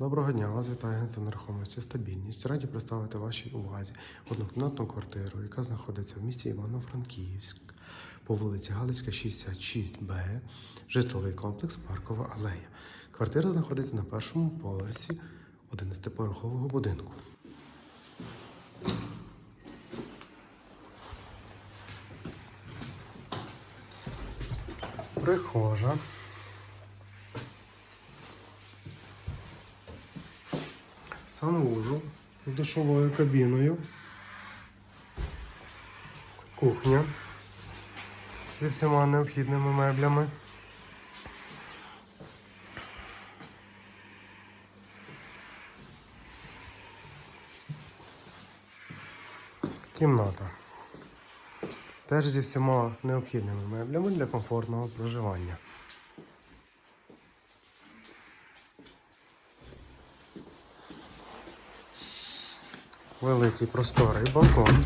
Доброго дня, вас вітає агентство нерухомості стабільність. Раді представити вашій увазі однокімнатну квартиру, яка знаходиться в місті Івано-Франківськ по вулиці Галицька, 66Б, житловий комплекс Паркова алея. Квартира знаходиться на першому поверсі 11-поверхового будинку. Прихожа. Санвузол з душовою кабіною, кухня зі всіма необхідними меблями. Кімната. Теж зі всіма необхідними меблями для комфортного проживання. Великий просторий балкон.